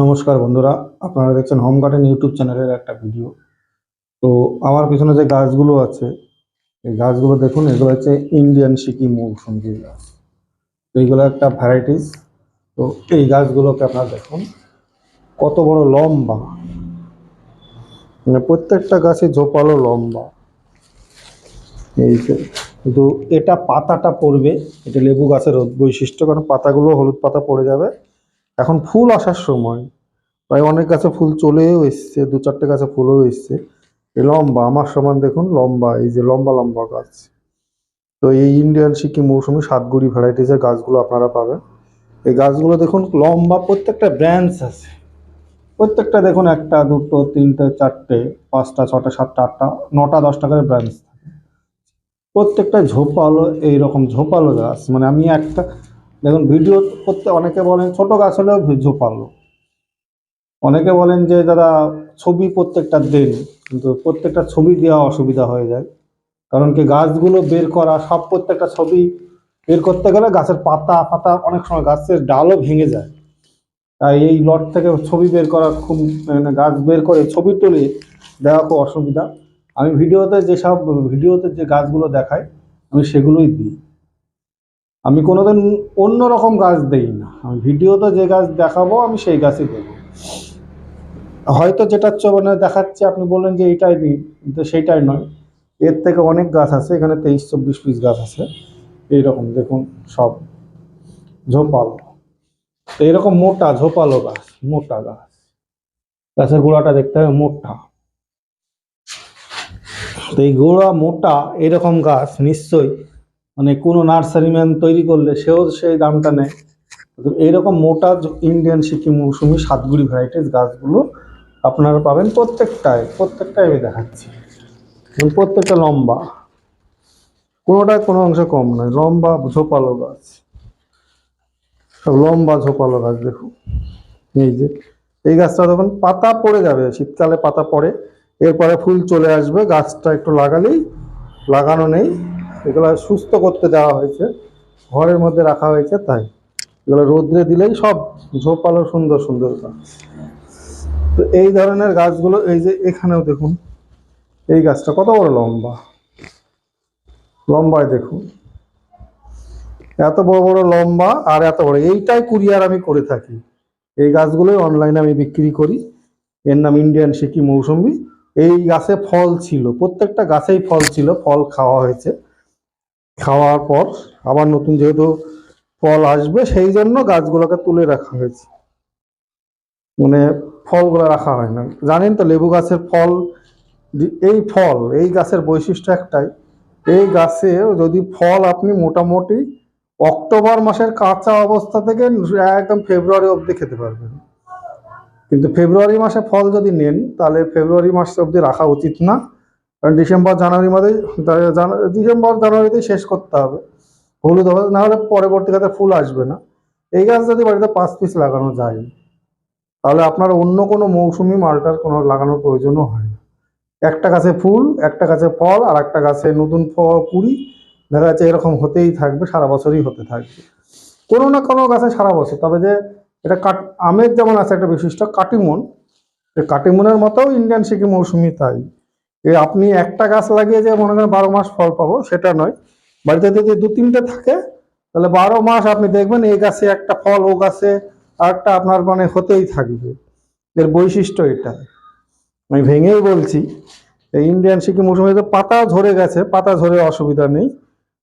নমস্কার বন্ধুরা, আপনারা দেখছেন হোম গার্ডেন ইউটিউব চ্যানেলের একটা ভিডিও তো আমার পিছনে যে গাছগুলো আছে, এই গাছগুলো দেখুন, এগুলো হচ্ছে ইন্ডিয়ান সিকিম মৌসুমি গাছ। তো এইগুলো একটা ভ্যারাইটিস তো এই গাছগুলোকে আপনারা দেখুন, কত বড় লম্বা। মানে প্রত্যেকটা গাছে ঝোপালো লম্বা। এই যে কিন্তু এটা পাতাটা পড়বে, এটা লেবু গাছের বৈশিষ্ট্য, কারণ পাতাগুলো হলুদ পাতা পড়ে যাবে। এখন ফুল আসার সময় প্রায় অনেক গাছে ফুল চলেও এসছে, দু চারটে গাছে ফুলও এসছে। এই লম্বা, আমার সমান দেখুন লম্বা, এই যে লম্বা লম্বা গাছ। তো এই ইন্ডিয়ান সিকিম মৌসুমি সাতগুড়ি ভ্যারাইটিসের গাছগুলো আপনারা পাবেন। এই গাছগুলো দেখুন লম্বা, প্রত্যেকটা ব্রাঞ্চ আছে। প্রত্যেকটা দেখুন একটা, দুটো, তিনটে, চারটে, পাঁচটা, ছটা, সাতটা, আটটা, নটা, দশটা করে ব্রাঞ্চ থাকে। প্রত্যেকটা ঝোপালো, এইরকম ঝোপালো গাছ। মানে আমি একটা দেখুন, ভিডিও করতে অনেকে বলেন, ছোট গাছ হলেও ঝোপালো অনেকে বলেন যে, দাদা, ছবি প্রত্যেকটা দেন। কিন্তু প্রত্যেকটা ছবি দেওয়া অসুবিধা হয়ে যায়। কারণ কি, গাছগুলো বের করা, সব প্রত্যেকটা ছবি বের করতে গেলে গাছের পাতা পাতা অনেক সময় গাছের ডালও ভেঙে যায়। তাই এই লট থেকে ছবি বের করা খুব মানে গাছ বের করে ছবি তুলে দেওয়া খুব অসুবিধা। আমি ভিডিওতে যেসব, ভিডিওতে যে গাছগুলো দেখাই, আমি সেগুলোই দিই। আমি কোনোদিন অন্য রকম গাছ দেই না। আমি ভিডিওতে যে গাছ দেখাবো, আমি সেই গাছই দেবো। হয়তো যেটা মানে দেখাচ্ছে, আপনি বললেন যে এইটাই দিই কিন্তু সেইটাই নয়। এর থেকে অনেক গাছ আছে, এখানে তেইশ, চব্বিশ পিস গাছ আছে। এইরকম, দেখুন, সব ঝোপালো। তো এরকম মোটা, ঝোপালো গাছ, মোটা গাছ। গাছের গোড়াটা দেখতে হবে মোটা। তো এই গোড়া মোটা, এরকম গাছ, নিশ্চয়ই মানে কোনো নার্সারি ম্যান তৈরি করলে সেও সেই দামটা নেয়। এইরকম মোটা ইন্ডিয়ান সিকিম মৌসুমি সাতগুড়ি ভ্যারাইটিস গাছগুলো আপনারা পাবেন প্রত্যেকটায় প্রত্যেকটাই আমি দেখাচ্ছি। এবং প্রত্যেকটা লম্বা। কোনোটায় কোনো অংশ কম নয়, লম্বা ঝোপালো গাছ। সব লম্বা ঝোপালো গাছ দেখুন। এই যে, এই গাছটা তখন পাতা পড়ে যাবে, শীতকালে পাতা পড়ে। এরপরে ফুল চলে আসবে, গাছটা একটু লাগালেই, লাগানো নেই। এগুলো সুস্থ করতে দেওয়া হয়েছে। ঘরের মধ্যে রাখা হয়েছে, তাই। এগুলো রোদ্রে দিলেই সব ঝোপালো সুন্দর সুন্দর গাছ তো এই ধরনের গাছগুলো, এই যে এখানেও দেখুন, এই গাছটা কত বড় লম্বা। লম্বায় দেখুন। এত বড় বড় লম্বা আর এত বড়, এইটাই কুরিয়ার আমি করে থাকি। এই গাছগুলোই অনলাইনে আমি বিক্রি করি। এর নাম ইন্ডিয়ান সিকি মৌসুমি। এই গাছে ফল ছিল, প্রত্যেকটা গাছেই ফল ছিল, ফল খাওয়া হয়েছে। খাওয়ার পর আবার নতুন যেহেতু ফল আসবে, সেই জন্য গাছগুলোকে তুলে রাখা হয়েছে। মানে ফলগুলো রাখা হয় না। জানেন তো, লেবু গাছের ফল, এই ফল, এই গাছের বৈশিষ্ট্য একটাই, এই গাছে যদি ফল আপনি মোটামুটি অক্টোবর মাসের কাঁচা অবস্থা থেকে একদম ফেব্রুয়ারি অবধি খেতে পারবেন। কিন্তু ফেব্রুয়ারি মাসে ফল যদি নেন, তাহলে ফেব্রুয়ারি মাস অবধি রাখা উচিত না। কারণ ডিসেম্বর জানুয়ারি মাসে ডিসেম্বর জানুয়ারিতেই শেষ করতে হবে। হলুদ হবে না হলে পরবর্তীকালে ফুল আসবে না। এই গাছ যদি বাড়িতে পাঁচ পিস লাগানো যায়, তাহলে আপনার অন্য কোনো মৌসুমি মালটার কোনো লাগানোর প্রয়োজনও হয় না। একটা গাছে ফুল, একটা গাছে ফল, আর একটা গাছে নতুন ফল কুড়ি, দেখা যাচ্ছে এরকম হতেই থাকবে, সারা বছরই হতে থাকবে। কোনো না কোনো গাছে সারা বছর, তবে যে এটা কাট, আমের যেমন আছে একটা বিশিষ্ট কাটিমন কাটিমনের মতো ইন্ডিয়ান সিকিম মৌসুমি তাই। আপনি একটা গাছ লাগিয়ে যে মনে করেন বারো মাস ফল পাবো, সেটা নয়। বাড়িতে যদি দু তিনটে থাকে, তাহলে বারো মাস আপনি দেখবেন এই গাছে একটা ফল, ও গাছে আর একটা আপনার মানে হতেই থাকবে। এর বৈশিষ্ট্য এটা। আমি ভেঙেই বলছি, এই ইন্ডিয়ান সিকিম মৌসুমিতে পাতা ঝরে গেছে, পাতা ঝরে অসুবিধা নেই।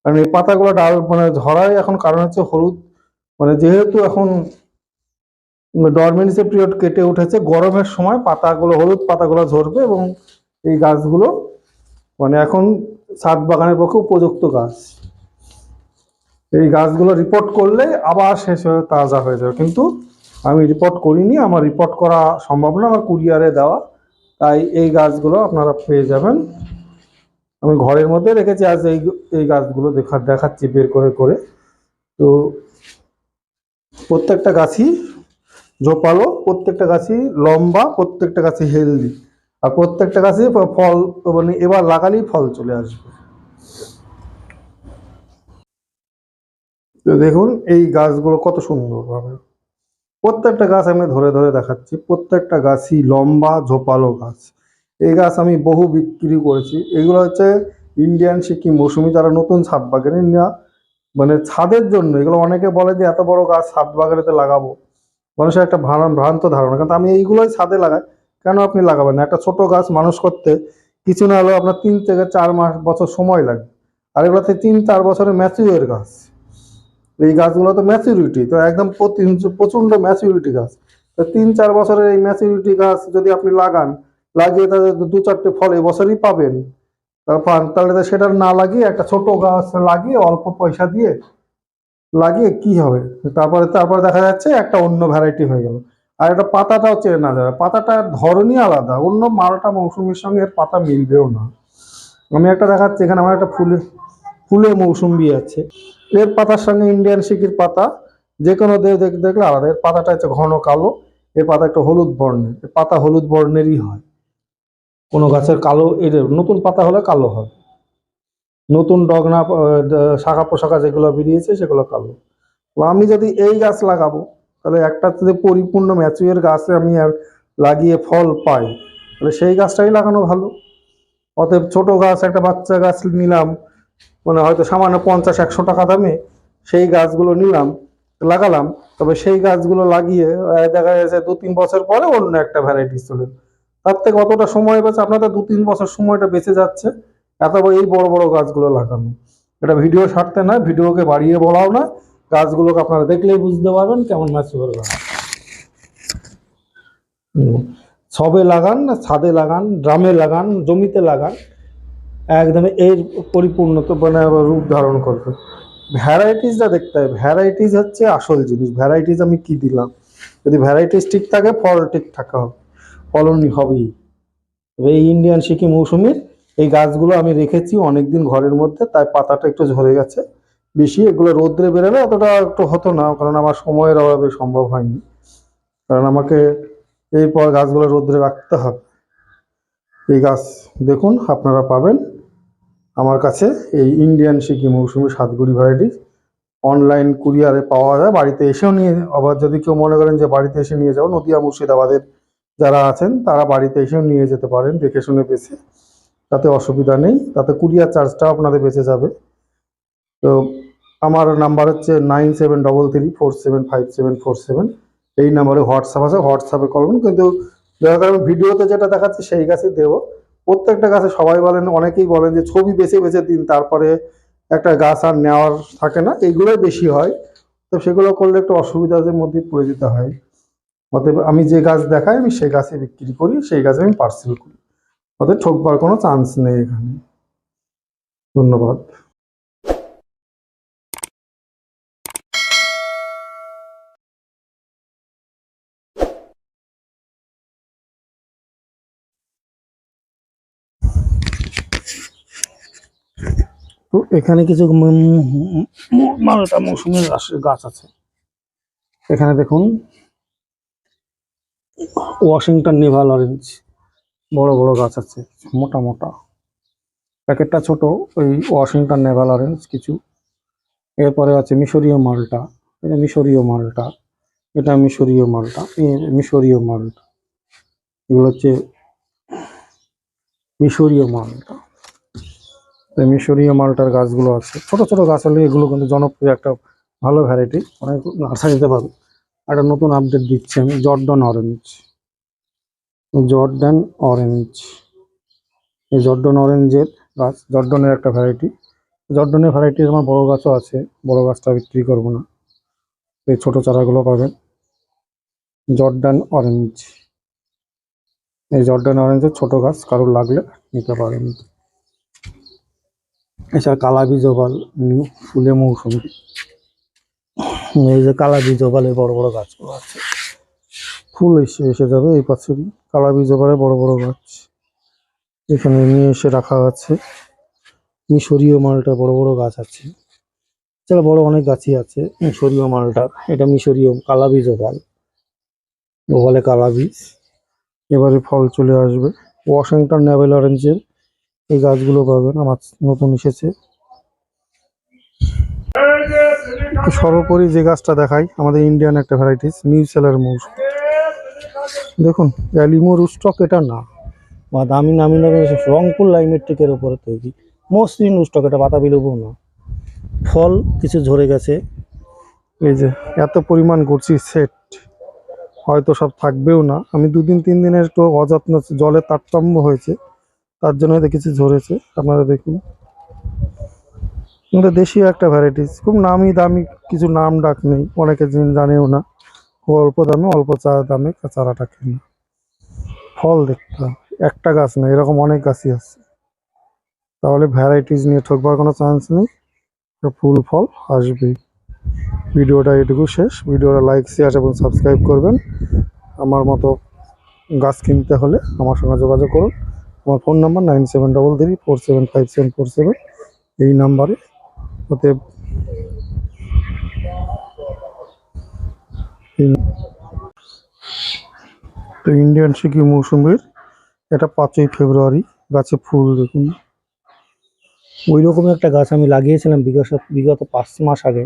কারণ এই পাতাগুলো ডাল মানে ঝরাই এখন কারণ হচ্ছে হলুদ। মানে যেহেতু এখন ডরমেন্সি পিরিয়ড কেটে উঠেছে, গরমের সময় পাতাগুলো, হলুদ পাতাগুলো ঝরবে এবং এই গাছগুলো মানে এখন ছাদ বাগানের পক্ষে উপযুক্ত গাছ। এই গাছগুলো রিপোর্ট করলে আবার শেষ হয়ে তাজা হয়ে যাবে। কিন্তু আমি রিপোর্ট করিনি, আমার রিপোর্ট করা সম্ভব না, আমার কুরিয়ারে দেওয়া। তাই এই গাছগুলো আপনারা পেয়ে যাবেন। আমি ঘরের মধ্যে রেখেছি, আজ এই এই গাছগুলো দেখা, দেখাচ্ছি বের করে করে। তো প্রত্যেকটা গাছই ঝোপালো প্রত্যেকটা গাছই লম্বা, প্রত্যেকটা গাছই হেলদি আর প্রত্যেকটা গাছই ফ- ফল মানে এবার লাগালেই ফল চলে আসবে। তো দেখুন, এই গাছগুলো কত সুন্দর ভাবে প্রত্যেকটা গাছ আমি ধরে ধরে দেখাচ্ছি। প্রত্যেকটা গাছই লম্বা, ঝোপালো গাছ। এই গাছ আমি বহু বিক্রি করেছি। এগুলো হচ্ছে ইন্ডিয়ান সিকিম মৌসুমি যারা নতুন ছাদ বাগানে নেওয়া মানে ছাদের জন্য, এগুলো অনেকে বলে যে এত বড় গাছ ছাদ বাগানেতে লাগাবো। মানুষের একটা ভ্রা- ভ্রান্ত ধারণা। কিন্তু আমি এইগুলোই ছাদে লাগাই। কেন আপনি লাগাবেন না? একটা ছোট গাছ মানুষ করতে কিছু না হলেও আপনার তিন থেকে চার মাস বছর সময় লাগে আর এগুলোতে তিন চার বছরের ম্যাচিউর গাছ। এই গাছগুলো তো ম্যাচিউরিটি তো একদম প্রচণ্ড ম্যাচিউরিটি গাছ। তো তিন চার বছরের এই ম্যাচিউরিটি গাছ যদি আপনি লাগান, লাগিয়ে তাদের দু চারটে ফল এবছরই পাবেন। পান তাহলে সেটা না লাগিয়ে একটা ছোট গাছ লাগিয়ে অল্প পয়সা দিয়ে লাগিয়ে কি হবে? তারপরে তারপরে দেখা যাচ্ছে একটা অন্য ভ্যারাইটি হয়ে গেল। আর এটা পাতাটাও চেনা যাবে পাতাটার ধরনই আলাদা, অন্য মালটা মৌসুমির সঙ্গে এর পাতা মিলবেও না। আমি একটা দেখাচ্ছি, এখানে আমার একটা ফুলে ফুলে মৌসুম্বি আছে। এর পাতার সঙ্গে ইন্ডিয়ান সিকির পাতা যে কোনো দে- দেখ- দেখলে আলাদা। এর পাতাটা হচ্ছে ঘন কালো, এর পাতা একটা হলুদ বর্ণের। এর পাতা হলুদ বর্ণেরই হয়। কোনো গাছের কালো এর নতুন পাতা হলে কালো হয়। নতুন ডগনা শাখা পোশাখা যেগুলো বেরিয়েছে সেগুলো কালো। আমি যদি এই গাছ লাগাবো তাহলে একটা যদি পরিপূর্ণ ম্যাচুয়ের গাছে আমি আর লাগিয়ে ফল পাই, তাহলে সেই গাছটাই লাগানো ভালো। অতএব ছোট গাছ, একটা বাচ্চা গাছ নিলাম মানে হয়তো সামান্য পঞ্চাশ, একশো টাকা দামে সেই গাছগুলো নিলাম, লাগালাম। তবে সেই গাছগুলো লাগিয়ে দেখা যাচ্ছে দু তিন বছর পরে অন্য একটা ভ্যারাইটি চলে তার থেকে অতটা সময় বেঁচে, আপনাদের দু তিন বছর সময়টা বেঁচে যাচ্ছে, এত এই বড় বড় গাছগুলো লাগানো। এটা ভিডিও ছাড়তে না ভিডিওকে বাড়িয়ে বলাও না গাছগুলোকে আপনারা দেখলেই বুঝতে পারবেন কেমন ম্যাচিওর গাছ। সবে লাগান, ছাদে লাগান, ড্রামে লাগান, জমিতে লাগান একদম এর পরিপূর্ণ তো মানে রূপ ধারণ করবে। ভ্যারাইটিসটা দেখতে হবে। ভ্যারাইটিস হচ্ছে আসল জিনিস। ভ্যারাইটিস আমি কি দিলাম? যদি ভ্যারাইটিস ঠিক থাকে, ফল ঠিক থাকা হবে। ফলন হবেই। তবে এই ইন্ডিয়ান সিকিম মৌসুমির এই গাছগুলো আমি রেখেছি অনেকদিন ঘরের মধ্যে, তাই পাতাটা একটু ঝরে গেছে। বেশি এগুলো রোদ্রে বেরোলে অতটা একটু হতো না, কারণ আমার সময়ের অভাবে সম্ভব হয়নি। কারণ আমাকে এরপর গাছগুলো রোদ্রে রাখতে হবে। এই গাছ দেখুন, আপনারা পাবেন। আমার কাছে এই ইন্ডিয়ান সিকি মৌসুমি সাতগুড়ি ভ্যারাইটি। অনলাইন কুরিয়ারে পাওয়া যায়, বাড়িতে এসেও নিয়ে আবার যদি কেউ মনে করেন যে বাড়িতে এসে নিয়ে যাও, নদিয়া, মুর্শিদাবাদের যারা আছেন, তারা বাড়িতে এসেও নিয়ে যেতে পারেন, দেখে শুনে বেছে। তাতে অসুবিধা নেই। তাতে কুরিয়ার চার্জটাও আপনাদের বেঁচে যাবে। তো আমার নাম্বার হচ্ছে nine seven double three four seven five seven four seven. এই নাম্বারে হোয়াটসঅ্যাপ আছে, হোয়াটসঅ্যাপে করবেন কিন্তু দেখা গেল ভিডিওতে যেটা দেখাচ্ছে সেই গাছই দেবো। প্রত্যেকটা গাছে সবাই বলেন, অনেকেই বলেন যে ছবি বেছে বেছে দিন, তারপরে একটা গাছ আর নেওয়ার থাকে না, এইগুলোই বেশি হয়। তো সেগুলো করলে একটু অসুবিধার মধ্যে পড়ে যেতে হয়। অতএব আমি যে গাছ দেখাই, আমি সেই গাছে বিক্রি করি, সেই গাছে আমি পার্সেল করি। অতএব ঠকবার কোনো চান্স নেই এখানে। ধন্যবাদ। এখানে কিছু মালটা মৌসুমের গাছ- আছে। এখানে দেখুন, ওয়াশিংটন নেভাল অরেঞ্জ বড় বড় গাছ আছে, মোটা মোটা। প্যাকেটটা ছোট, ওই ওয়াশিংটন নেভাল অরেঞ্জ কিছু। এরপরে আছে মিশরীয় মালটা, এটা মিশরীয় মালটা, এটা মিশরীয় মালটা মিশরীয় মালটা। এগুলো হচ্ছে মিশরীয় মালটা। মিশরীয় মালটার গাছগুলো আছে। ছোট ছোট গাছ হলে এগুলো কিন্তু জনপ্রিয় একটা ভালো ভ্যারাইটি অনেক নার্সারিতে পাবে একটা নতুন আপডেট দিচ্ছি আমি, জর্ডন অরেঞ্জ জর্ডান অরেঞ্জ এই জর্ডন অরেঞ্জের গাছ, জর্ডনের একটা ভ্যারাইটি জর্ডনের ভ্যারাইটি আমার বড় গাছও আছে, বড় গাছটা বিক্রি করব না। এই ছোট চারাগুলো পাবেন। জর্ডান অরেঞ্জ এই জর্ডান অরেঞ্জের ছোট গাছ, কারোর লাগলে নিতে পারেন। এছাড়া কালাবি জবাল ফুলে মৌসুমি। এই যে কালাবি জবালে বড় বড় গাছগুলো আছে। ফুল এসে এসে যাবে এই পাশেরই। কালাবি জবালে বড় বড় গাছ এখানে নিয়ে এসে রাখা আছে। মিশরীয় মালটা বড় বড় গাছ আছে। এছাড়া বড় অনেক গাছই আছে মিশরীয় মালটা এটা মিশরীয় কালাবি জবাল। বলে কালাবি। এবারে ফল চলে আসবে। ওয়াশিংটন নেভেল অরেঞ্জের এই গাছগুলো পাবেন, আমার নতুন এসেছে। সর্বোপরি যে গাছটা দেখাই, আমাদের ইন্ডিয়ান একটা ভ্যারাইটিস নিউ সেলার মৌসুম দেখুন অ্যালিমো রুস্টক এটা না। বা দামি নামি নামি রংপুর লাইমেট্রিকের উপরে তৈরি মসৃণ রুস্টক এটা বাতাবি লেবু না। ফল কিছু ঝরে গেছে। এই যে, এত পরিমাণ করছি সেট হয়তো সব থাকবেও না। আমি দুদিন তিন দিনের একটু অযত্ন, জলের তারতম্য হয়েছে। তার জন্য কিছু ঝরেছে, আপনারা দেখুন। এটা দেশীয় একটা ভ্যারাইটিস খুব নামি দামি কিছু নাম ডাক নেই, অনেকে জিন জানেও না। খুব অল্প দামে, অল্প চা দামে চারাটা কেনা ফল দেখতে হবে, একটা গাছ না এরকম অনেক গাছই আছে। তাহলে ভ্যারাইটিস নিয়ে ঠকবার কোনো চান্স নেই ফুল ফল আসবেই। ভিডিওটা এটুকু শেষ, ভিডিওটা লাইক শেয়ার এবং সাবস্ক্রাইব করবেন। আমার মতো গাছ কিনতে হলে আমার সঙ্গে যোগাযোগ করুন। আমার phone number nine seven double three four seven five seven four seven এই নাম্বারে ওতে তো ইন্ডিয়ান সিকি মৌসুমের এটা পাঁচই ফেব্রুয়ারি, গাছে ফুল দেখুন। ওই রকম একটা গাছ আমি লাগিয়েছিলাম বিগত বিগত পাঁচ মাস আগে।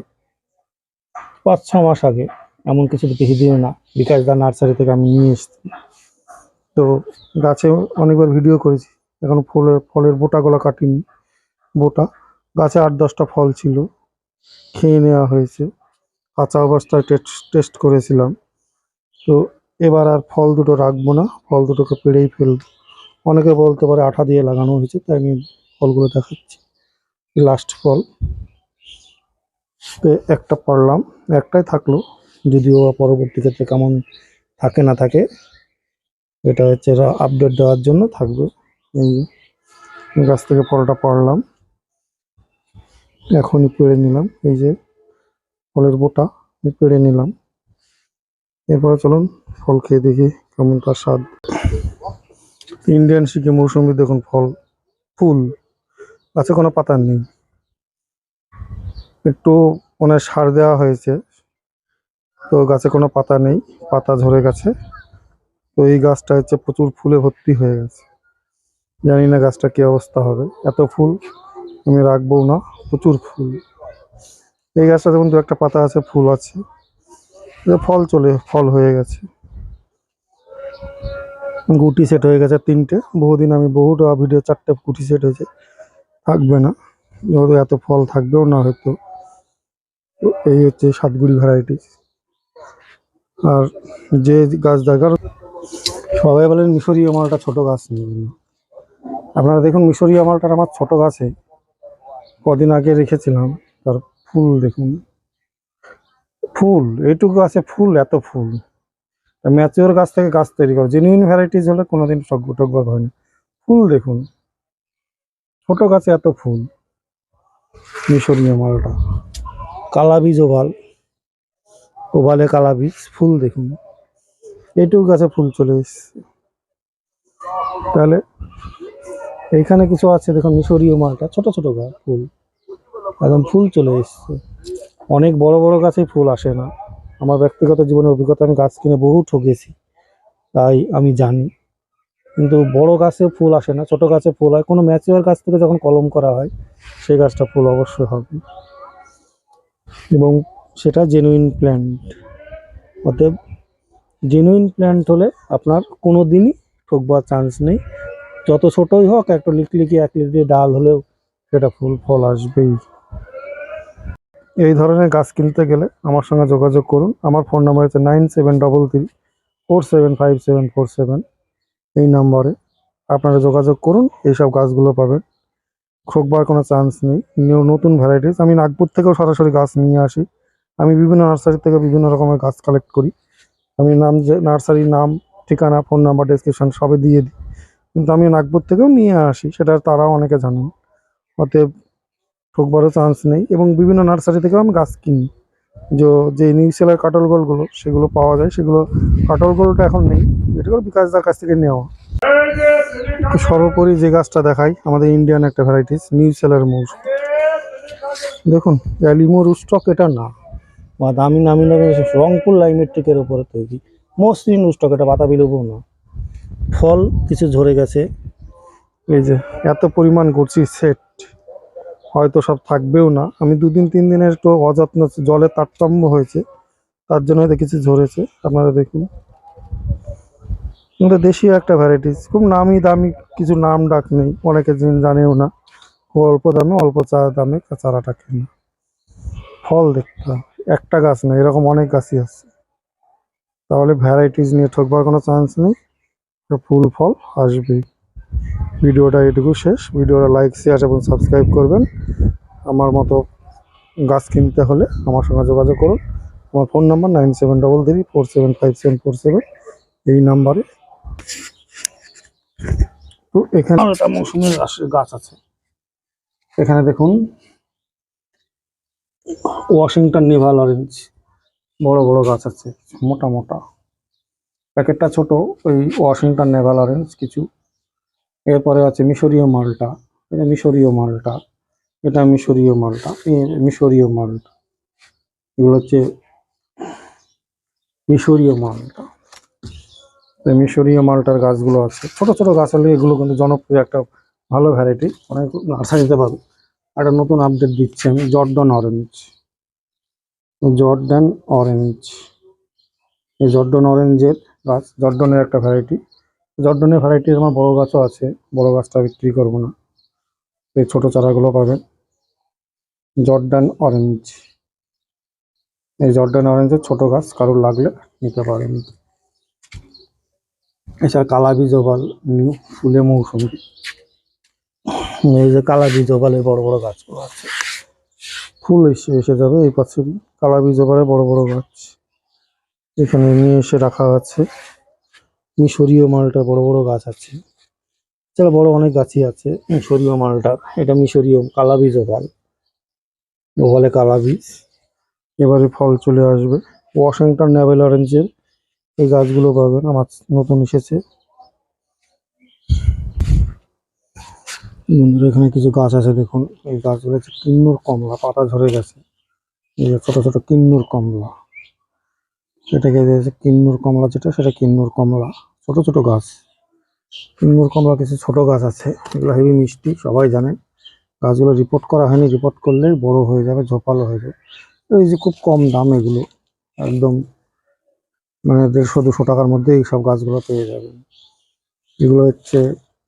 পাঁচ ছ মাস আগে। এমন কিছু বেশি দিও না। বিকাশ দা নার্সারি থেকে আমি নিয়ে এসেছি। তো গাছে অনেকবার ভিডিও করেছি। এখন ফুলের ফলের বোটাগুলো কাটিনি। বোটা, গাছে আট দশটা ফল ছিল। খেয়ে নেওয়া হয়েছে। কাঁচা অবস্থায় টেস্ট করেছিলাম। তো এবার আর ফল দুটো রাখব না। ফল দুটোকে পেড়েই ফেলব। অনেকে বলতে পারে আঠা দিয়ে লাগানো হয়েছে, তাই আমি ফলগুলো দেখাচ্ছি। লাস্ট ফল। একটা পারলাম। একটাই থাকল। যদিও পরবর্তী ক্ষেত্রে কেমন থাকে না থাকে এটা হচ্ছে আপডেট দেওয়ার জন্য থাকবে। এই গাছ থেকে ফলটা পারলাম। এখনই পেড়ে নিলাম। এই যে, ফলের বোটা পেড়ে নিলাম। এরপরে চলুন ফল খেয়ে দেখি কেমন তার স্বাদ। ইন্ডিয়ান সিকি মৌসুমি দেখুন ফল, ফুল, গাছে কোনো পাতা নেই। একটু মানে সার দেওয়া হয়েছে, তো গাছে কোনো পাতা নেই, পাতা ঝরে গেছে। তো এই গাছটা হচ্ছে প্রচুর ফুলে ভর্তি হয়ে গেছে। জানি না গাছটা কি অবস্থা হবে। এত ফুল আমি রাখব না, প্রচুর ফুল। এই গাছটা যেমন দু একটা পাতা আছে, ফুল আছে। ফল চলে, ফল হয়ে গেছে। গুটি সেট হয়ে গেছে তিনটে। বহুদিন আমি বহুটা ভিডিও চারটে গুটি সেট হয়েছে। থাকবে না। যেহেতু এত ফল থাকবেও না হয়তো। এই হচ্ছে সাতগুড়ি ভ্যারাইটি আর যে গাছ দেখার সবাই বলেন মিশরীয় মালটা ছোট গাছ আপনারা দেখুন, মিশরীয় মালটার আমার ছোট গাছে কদিন আগে রেখেছিলাম, তার ফুল দেখুন। ফুল, এইটুকু গাছে ফুল, এত ফুল। ম্যাচিওর গাছ থেকে গাছ তৈরি করে। জেনুইন ভ্যারাইটিস হলে কোনোদিন টক টকবাগ হয় না। ফুল দেখুন, ছোট গাছে এত ফুল, মিশরীয় মালটা। কালা বীজ ওভাল, ওভালে কালা বীজ ফুল দেখুন। এইটুকু গাছে ফুল চলে এসছে। তাহলে এইখানে কিছু আছে, দেখুন, মিশরীয় মালটা, ছোট ছোট গাছ ফুল। একদম ফুল চলে এসছে। অনেক বড় বড় গাছে ফুল আসে না। আমার ব্যক্তিগত জীবনের অভিজ্ঞতা, আমি গাছ কিনে বহু ঠকেছি তাই আমি জানি। কিন্তু বড় গাছে ফুল আসে না, ছোট গাছে ফুল হয়। কোনো ম্যাচিওর গাছ থেকে যখন কলম করা হয়, সেই গাছটা ফুল অবশ্যই হবে। এবং সেটা জেনুইন প্ল্যান্ট অতএব জেনুইন প্ল্যান্ট হলে আপনার কোনো দিনই ঠকবার চান্স নেই। যত ছোটই হোক, একটা লিকলিকি এক লিটারি ডাল হলেও সেটা ফুল ফল আসবেই। এই ধরনের গাছ কিনতে গেলে আমার সঙ্গে যোগাযোগ করুন। আমার ফোন নাম্বার হচ্ছে nine seven double three four seven five seven four seven এই নম্বরে আপনারা যোগাযোগ করুন, এইসব গাছগুলো পাবেন। ঠকবার কোনো চান্স নেই। নতুন ভ্যারাইটিস আমি নাগপুর থেকেও সরাসরি গাছ নিয়ে আসি। আমি বিভিন্ন নার্সারি থেকে বিভিন্ন রকমের গাছ কালেক্ট করি। আমি নাম যে নার্সারির নাম, ঠিকানা, ফোন নাম্বার ডেসক্রিপশন সবে দিয়ে দিই। কিন্তু আমি নাগপুর থেকেও নিয়ে আসি, সেটা তারাও অনেকে জানেন। অতএব ঠকবারও চান্স নেই এবং বিভিন্ন নার্সারি থেকেও আমি গাছ কিনি। যে যে নিউ সেলার কাটল গোলগুলো, সেগুলো পাওয়া যায়। সেগুলো কাটল গোলটা এখন নেই এটাগুলো বিকাশদার কাছ থেকে নেওয়া। সর্বোপরি যে গাছটা দেখাই, আমাদের ইন্ডিয়ান একটা ভ্যারাইটিস নিউ সেলার মৌসুম। দেখুন অ্যালিমো রুস্টক এটা না। বা দামি নামি নামি রংপুর লাইমেট্রিকের উপরে তৈরি মসৃণ রুস্টক এটা বাতাবি লেবু না। ফল কিছু ঝরে গেছে। এই যে, এত পরিমাণ করছি সেট হয়তো সব থাকবেও না। আমি দুদিন, তিন দিনের একটু অযত্ন জলে তারতম্য হয়েছে। তার জন্য হয়তো কিছু ঝরেছে। আপনারা দেখুন। কিন্তু দেশীয় একটা ভ্যারাইটিস খুব নামি দামি কিছু নাম ডাক নেই। অনেকে জন- জানেও না। খুব অল্প দামে, অল্প চা দামে চারাটা কেনা ফল দেখতে। একটা গাছ না এরকম অনেক গাছই আছে। তাহলে ভ্যারাইটিস নিয়ে ঠকবার কোনো চান্স নেই। ফুল ফল আসবেই। ভিডিওটা এটুকু শেষ। ভিডিওটা লাইক শেয়ার এবং সাবস্ক্রাইব করবেন। আমার মতো গাছ কিনতে হলে আমার সঙ্গে যোগাযোগ করুন। আমার phone number nine seven double three four seven five seven four seven এই নাম্বারে তো এখানে একটা মৌসুমের গাছ আছে। এখানে দেখুন ওয়াশিংটন নেভাল অরেঞ্জ বড় বড় গাছ আছে, মোটা মোটা। প্যাকেটটা ছোট, ওই ওয়াশিংটন নেভাল অরেঞ্জ কিছু। এরপরে আছে মিশরীয় মালটা। এটা মিশরীয় মালটা। এটা মিশরীয় মালটা। মিশরীয় মালটা। এগুলো হচ্ছে মিশরীয় মালটা। মিশরীয় মালটার গাছগুলো আছে। ছোট ছোট গাছ হলে এগুলো কিন্তু জনপ্রিয় একটা ভালো ভ্যারাইটি অনেক নার্সারিতে পাবে। একটা নতুন আপডেট দিচ্ছি আমি জর্ডন অরেঞ্জ জর্ডান অরেঞ্জ এই জর্ডন অরেঞ্জের গাছ জর্ডনের একটা ভ্যারাইটি জর্ডনের ভ্যারাইটির আমার বড় গাছও আছে, বড় গাছটা বিক্রি করব না। এই ছোট চারাগুলো পাবেন। জর্ডান অরেঞ্জ এই জর্ডান অরেঞ্জের ছোট গাছ, কারোর লাগলে নিতে পারেন। এছাড়া কালাবি জবাল নিউ ফুলে মৌসুমি। এই যে কালাবি জবালের বড় বড় গাছগুলো আছে। ফুল এসে এসে যাবে এই পাশেরই কালাবি জবালের বড় বড় গাছ। এখানে নিয়ে এসে রাখা আছে। মিশরীয় মালটা বড় বড় গাছ আছে। এছাড়া বড় অনেক গাছই আছে মিশরীয় মালটা এটা মিশরীয় কালা বীজ কালাবি জবাল বলে কালাবীজ এবারে ফল চলে আসবে। ওয়াশিংটন নেভেল অরেঞ্জের এই গাছগুলো পাবেন। আমার নতুন এসেছে। বন্ধুরা, এখানে কিছু গাছ আছে, দেখুন। এই গাছগুলো হচ্ছে কিন্নুর কমলা, পাতা ঝরে গেছে। এই যে ছোট ছোট কিন্নুর কমলা। সেটাকে কিন্নুর কমলা, যেটা, সেটা কিন্নুর কমলা। ছোট ছোট গাছ। কিন্নুর কমলা কিছু ছোট গাছ আছে, এগুলো হেভি মিষ্টি, সবাই জানেন গাছগুলো রিপোর্ট করা হয়নি রিপোর্ট করলে বড় হয়ে যাবে, ঝোপালো হয়ে যাবে। এই যে খুব কম দাম এগুলো, একদম। মানে দেড়শো, দুশো টাকার মধ্যে এই সব গাছগুলো পেয়ে যাবেন। এগুলো হচ্ছে,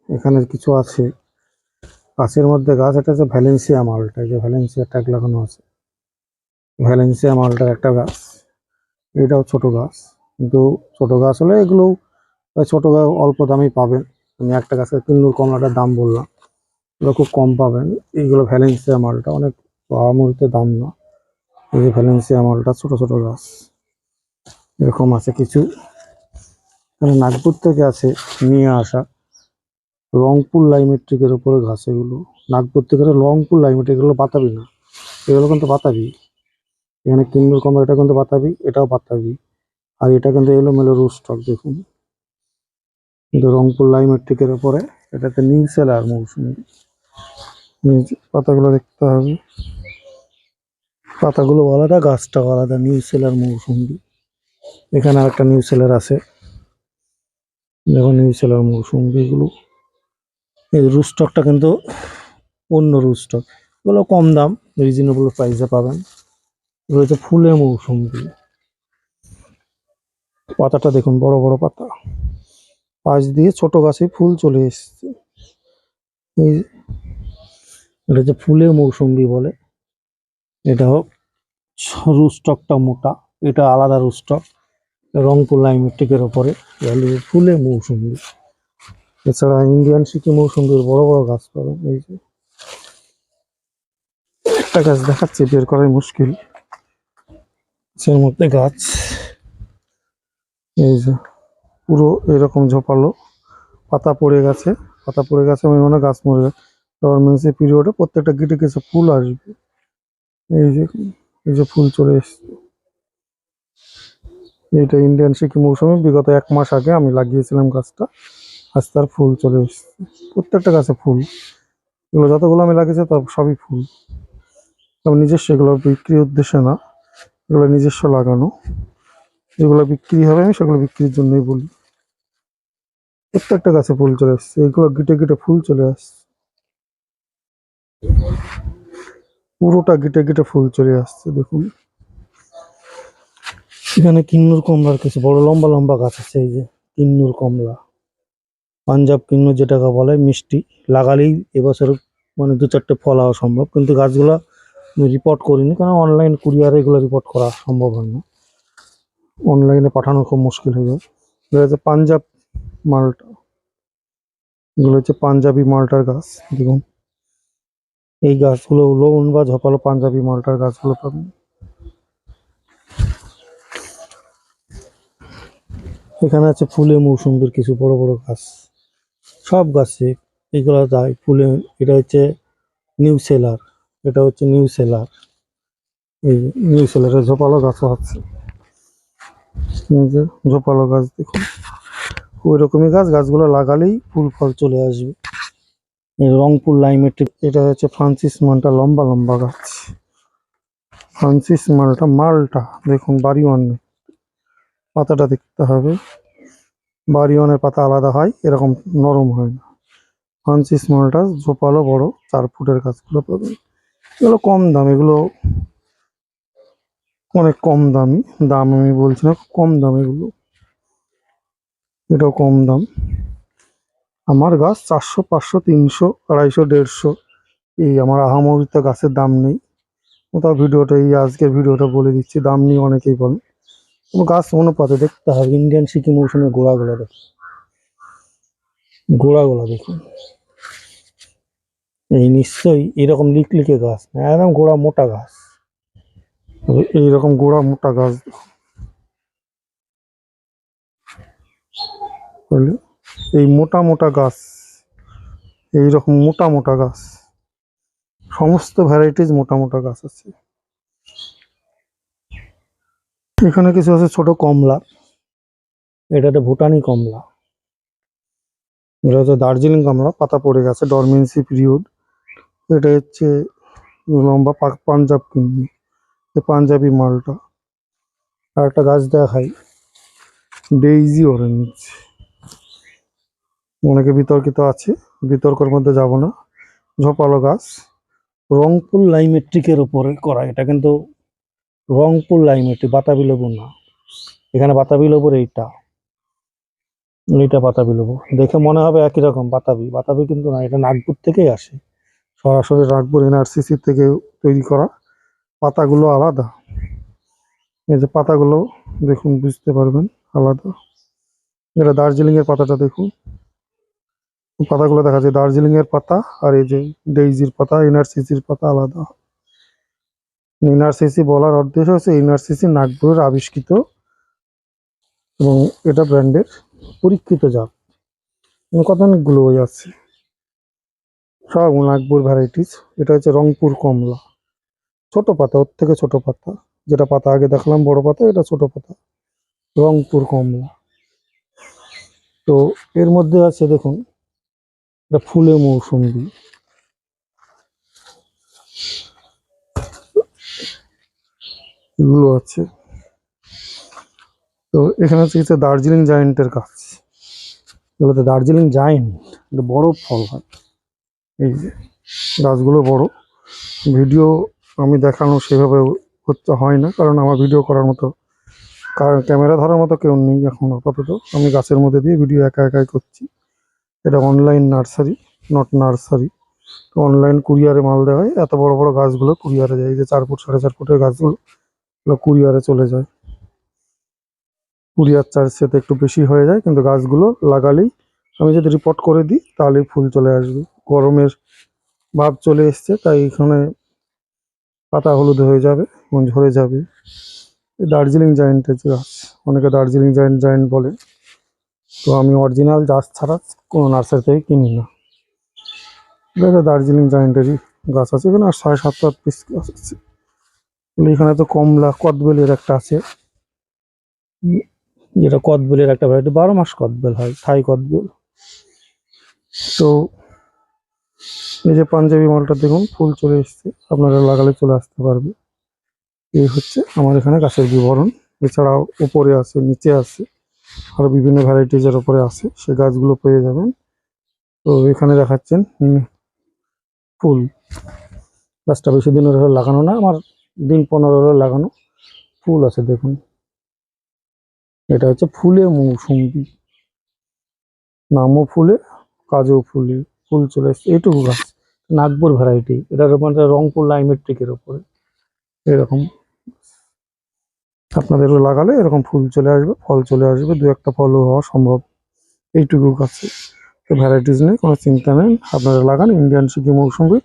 এখানে কিছু আছে। গাছের মধ্যে গাছ এটা হচ্ছে ভ্যালেন্সিয়া মালটা এই যে ভ্যালেন্সিয়া ট্যাগ লাগানো আছে। ভ্যালেন্সিয়া মালটার একটা গাছ, এটাও ছোট গাছ, কিন্তু ছোট গাছ হলে এগুলো ছোট গাছ অল্প দামেই পাবেন। আমি একটা গাছের কিন্নুর কমলাটার দাম বললাম, এগুলো খুব কম পাবেন। এইগুলো ভ্যালেন্সিয়া মালটা অনেক মুহূর্তে দাম না। এই যে ভ্যালেন্সিয়া মালটা ছোট ছোট গাছ, এরকম আছে কিছু। নাগপুর থেকে আছে নিয়ে আসা। রংপুর লাইমেট্রিকের উপরে গাছ এগুলো। নাগপুর থেকে রংপুর লাইমেট্রিক এগুলো বাতাবি না। এগুলো কিন্তু বাতাবি। এখানে কিন্নুর কমলা, এটা কিন্তু বাতাবি, এটাও বাতাবি। আর এটা কিন্তু এলোমেলো রুস্টক দেখুন। কিন্তু রংপুর লাইমেট্রিকের উপরে এটাতে নিউ সেলার মৌসুমি। পাতাগুলো দেখতে হবে। পাতাগুলো আলাদা, গাছটা আলাদা নিউ সেলার মৌসুমি। এখানে একটা নিউ সেলার আছে। দেখুন নিউ সেলার মৌসুমি এগুলো। এই রুস্টকটা কিন্তু অন্য রুস্টক এগুলো কম দাম রিজনেবল প্রাইসে পাবেন। হচ্ছে ফুলে মৌসুমি পাতাটা দেখুন, বড় বড় পাতা। পাশ দিয়ে ছোট গাছে ফুল চলে এসছে। এই এটা হচ্ছে ফুলে মৌসুম্বি বলে। এটাও রুস্টকটা মোটা। এটা আলাদা রুস্টক রংপুর লাইমেট্রিকের ওপরে। এটা ফুলে মৌসুম্বি এছাড়া ইন্ডিয়ান সিটি মৌসুম্বির বড় বড় গাছ পাবেন, এই যে। একটা গাছ দেখাচ্ছে, বের করাই মুশকিল। সে মধ্যে গাছ। এই যে, পুরো এরকম ঝোপালো। পাতা পড়ে গেছে, পাতা পড়ে গেছে আমি মনে গাছ মরে গেছে। ডরমেন্সি পিরিয়ডে প্রত্যেকটা গিটে কিছু ফুল আসবে। এই যে এই যে ফুল চলে এসছে। এইটা ইন্ডিয়ান সিকি মৌসুমে বিগত এক মাস আগে আমি লাগিয়েছিলাম গাছটা। আজ তার ফুল চলে এসছে। প্রত্যেকটা গাছে ফুল। এগুলো যতগুলো আমি লাগিয়েছি তত সবই ফুল। তবে নিজস্ব, এগুলো বিক্রির উদ্দেশ্যে না। এগুলো নিজস্ব লাগানো। যেগুলো বিক্রি হবে, আমি সেগুলো বিক্রির জন্যই বলি। প্রত্যেকটা গাছে ফুল চলে আসছে এগুলো গিটে গিটে ফুল চলে আসছে। পুরোটা গেটে গিটে ফুল চলে আসছে, দেখুন। এখানে কিন্নুর কমলার কিছু, বড় লম্বা লম্বা গাছ আছে, এই যে কিন্নুর কমলা। পাঞ্জাব কিন্নুর যেটাকে বলে মিষ্টি, লাগালেই এবছর মানে দু চারটে ফল হওয়া সম্ভব। কিন্তু গাছগুলো আমি রিপোর্ট করিনি, কারণ অনলাইন কুরিয়ারে এগুলো রিপোর্ট করা সম্ভব হয় না। অনলাইনে পাঠানো খুব মুশকিল হয়ে যায়। হচ্ছে পাঞ্জাব মালটা। এগুলো হচ্ছে পাঞ্জাবি মালটার গাছ, দেখুন। এই গাছগুলো লবণ বা ঝপালো পাঞ্জাবি মালটার গাছগুলো পাবেন এখানে আছে ফুলে মৌসুম্বির কিছু বড় বড় গাছ। সব গাছে এগুলো যায়, ফুলে, এটা হচ্ছে নিউ সেলার এটা হচ্ছে নিউ সেলার এই নিউ সেলারের ঝোপালো গাছও আছে। ঝোপালো গাছ দেখুন, ওই রকমই গাছ, গাছগুলো লাগালেই ফুল ফল চলে আসবে। রংপুর লাইমেট্রিক এটা হচ্ছে ফ্রান্সিস মালটা লম্বা লম্বা গাছ। ফ্রান্সিস মালটা মালটা, দেখুন বাড়ি অন্য। পাতাটা দেখতে হবে। অনের পাতা আলাদা হয়, এরকম নরম হয় না। ফ্রান্সিস মালটা ঝোপালো বড়, চার ফুটের গাছগুলো পাবেন এগুলো কম দাম, এগুলো অনেক কম দামি। দাম আমি বলছি না, কম দাম এগুলো। এটাও কম দাম। আমার গাছ চারশো, পাঁচশো, তিনশো, আড়াইশো, দেড়শো। এই আমার আহামরিতে গাছের দাম নেই। কোথাও ভিডিওটা, এই আজকের ভিডিওটা বলে দিচ্ছি, দাম নিয়ে অনেকেই বলেন গাছ মনে অনুপাতে দেখতে হবে। ইন্ডিয়ান সিকি মৌসুমে গোড়াগুলো দেখুন। গোড়াগুলো দেখুন। এই নিশ্চয়ই এরকম লিকলিকে গাছ না, একদম গোড়া মোটা গাছ। এইরকম গোড়া মোটা গাছ। এই মোটা মোটা গাছ, এইরকম মোটা মোটা গাছ। সমস্ত ভ্যারাইটিস মোটা মোটা গাছ আছে। এখানে কিছু আছে ছোট কমলা। এটাতে ভুটানি কমলা। এটা হচ্ছে দার্জিলিং কমলা, পাতা পড়ে গেছে, ডরমেন্সি পিরিয়ড। এটা হচ্ছে লম্বা পাঞ্জাব কিন্নি পাঞ্জাবি মালটা। আর একটা গাছ দেখাই, ডেইজি অরেঞ্জ। অনেকে বিতর্কিত আছে, বিতর্কের মধ্যে যাব না। ঝোপালো গাছ, রংপুর লাইমেট্রিকের উপরে করা, এটা কিন্তু রংপুর লাইমেট্রিক বাতাবি লেবু না। এখানে বাতাবি লেবুর এইটা। এইটা বাতাবি লেবু। দেখে মনে হবে একই রকম বাতাবি। বাতাবি কিন্তু না, এটা নাগপুর থেকেই আসে। সরাসরি নাগপুর এনআরসিসি থেকে তৈরি করা পাতাগুলো আলাদা। এই যে পাতাগুলো দেখুন, বুঝতে পারবেন, আলাদা। এটা দার্জিলিং এর পাতাটা দেখুন। পাতাগুলো দেখা যায় দার্জিলিং এর পাতা আর এই যে ডেইজির পাতা, এনআরসিসির পাতা আলাদা। এনআরসিসি বলার উদ্দেশ্য হচ্ছে এনআরসিসি নাগপুরের আবিষ্কৃত এবং এটা ব্র্যান্ডের পরীক্ষিত জাত। কত অনেকগুলো বই আছে। সব নাগপুর ভ্যারাইটিস এটা হচ্ছে রংপুর কমলা। ছোট পাতা, ওর থেকে ছোট পাতা। যেটা পাতা আগে দেখলাম, বড় পাতা, এটা ছোট পাতা। রংপুর কমলা। তো এর মধ্যে আছে দেখুন, এটা ফুলে মৌসুম্বি এগুলো আছে। তো এখানে হচ্ছে কিছু দার্জিলিং জায়েন্টের গাছ এগুলোতে দার্জিলিং জায়েন্ট এটা বড় ফল হয়। এই যে গাছগুলো বড়। ভিডিও আমি দেখানো সেভাবে হচ্ছে হয় না, কারণ আমার ভিডিও করার মতো ক্যামেরা ধরার মতো কেউ নেই এখন আপাতত। আমি গাছের মধ্যে দিয়ে ভিডিও একা একাই করছি। এটা অনলাইন নার্সারি নট নার্সারি তো অনলাইন কুরিয়ারে মাল দেওয়া হয় এত বড় বড় গাছগুলো কুরিয়ারে যায় যে চার ফুট, সাড়ে চার ফুটের গাছগুলো। কুরিয়ারে চলে যায়। কুরিয়ার চার্জ সেতে একটু বেশি হয়ে যায়, কিন্তু গাছগুলো লাগালেই আমি যদি রিপোর্ট করে দিই, তাহলেই ফুল চলে আসবে। গরমের ভাব চলে এসছে, তাই এখানে পাতা হলুদ হয়ে যাবে এবং ঝরে যাবে। দার্জিলিং জায়েন্টের গাছ, অনেকে দার্জিলিং জায়েন্ট জায়েন্ট বলে। তো আমি অরিজিনাল গাছ ছাড়া কোনো নার্সারি থেকে কিনি না। দার্জিলিং জায়েন্টেরই গাছ আছে, এখানে আর ছয় সাত আট পিস গাছ আছে। এখানে তো কমলা কদবেলের একটা আছে। যেটা কদবেলের একটা ভ্যারাইটি বারো মাস কদবেল হয়, থাই কদবেল। তো এই যে পাঞ্জাবি মালটা দেখুন, ফুল চলে এসছে। আপনারা লাগালে চলে আসতে পারবে। এই হচ্ছে আমার এখানে গাছের বিবরণ। এছাড়াও উপরে আছে, নিচে আছে, আরও বিভিন্ন ভ্যারাইটিজের উপরে আছে। সে গাছগুলো পেয়ে যাবেন। তো এখানে দেখাচ্ছেন ফুল। গাছটা বেশি দিনের লাগানো না। আমার দিন পনেরো হলো লাগানো। ফুল আছে দেখুন। এটা হচ্ছে ফুলে মৌসুম্বি নামও ফুলে, কাজও ফুলে, ফুল চলে এসছে এটুকু গাছ, নাগপুর ভ্যারাইটি এটার মানে রংপুর লাইমেট্রিকের ওপরে এরকম। আপনাদেরও লাগালে এরকম ফুল চলে আসবে, ফল চলে আসবে, দু একটা ফলও হওয়া সম্ভব। এইটুকু গাছে। ভ্যারাইটিস নেই, কোনো চিন্তা নেই। আপনারা লাগান ইন্ডিয়ান সিকি মৌসুমি।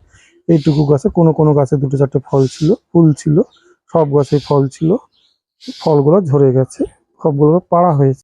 এইটুকু গাছে, কোনো কোনো গাছে দুটো চারটে ফল ছিল, ফুল ছিল, সব গাছে ফল ছিল। ফলগুলো ঝরে গেছে, সবগুলো পাড়া হয়েছে।